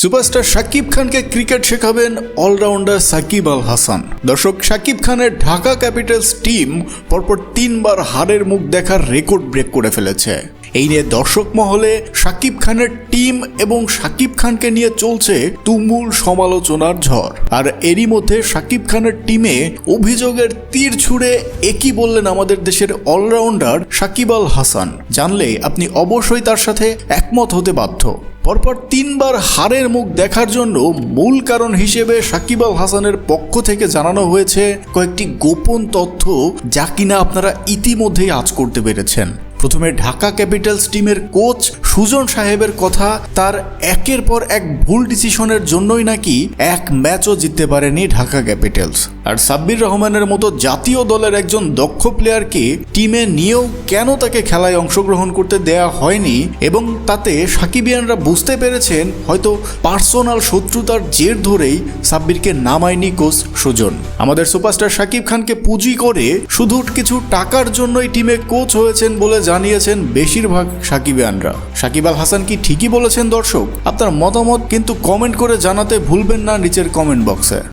Superstar Shakib খানকে cricket শেখাবেন allrounder Shakib Al Hasan. দর্শক, সাকিব খানের ঢাকা ক্যাপিটালস টিম পরপর তিনবার হারের মুখ দেখার রেকর্ড ব্রেক করে ফেলেছে। এই নিয়ে দর্শক মহলে শাকিব খানের টিম এবং শাকিব খানকে নিয়ে চলছে তুমুল সমালোচনার ঝড়। আর এরই মধ্যে শাকিব খানের টিমে অভিযোগের তীর ছুড়ে একই বললেন আমাদের দেশের অলরাউন্ডার শাকিব আল হাসান। জানলে আপনি অবশ্যই তার সাথে একমত হতে বাধ্য। পরপর তিনবার হারের মুখ দেখার জন্য মূল কারণ হিসেবে সাকিব আল হাসানের পক্ষ থেকে জানানো হয়েছে কয়েকটি গোপন তথ্য যা কিনা আপনারা ইতিমধ্যেই আজ করতে পেরেছেন। প্রথমে ঢাকা ক্যাপিটালস টিমের কোচ সুজন সাহেবের কথা, তার একের পর এক ভুল ডিসিশনের জন্যই নাকি এক ম্যাচও জিততে পারেনি ঢাকা ক্যাপিটালস। আর সাব্বির রহমানের মতো জাতীয় দলের একজন দক্ষ প্লেয়ারকে টিমে নিয়েও কেন তাকে খেলায় অংশগ্রহণ করতে দেয়া হয়নি এবং তাতে সাকিবিয়ানরা বুঝতে পেরেছেন, হয়তো পার্সোনাল শত্রুতার জের ধরেই সাব্বিরকে নামায়নি কোচ সুজন। আমাদের সুপারস্টার সাকিব খানকে পুঁজি করে শুধু কিছু টাকার জন্যই টিমে কোচ হয়েছেন বলে জানিয়েছেন বেশিরভাগ সাকিব আনরা। সাকিব আল হাসান কি ঠিকই বলেছেন দর্শক? আপনার মতামত কিন্তু কমেন্ট করে জানাতে ভুলবেন না নিচের কমেন্ট বক্সে।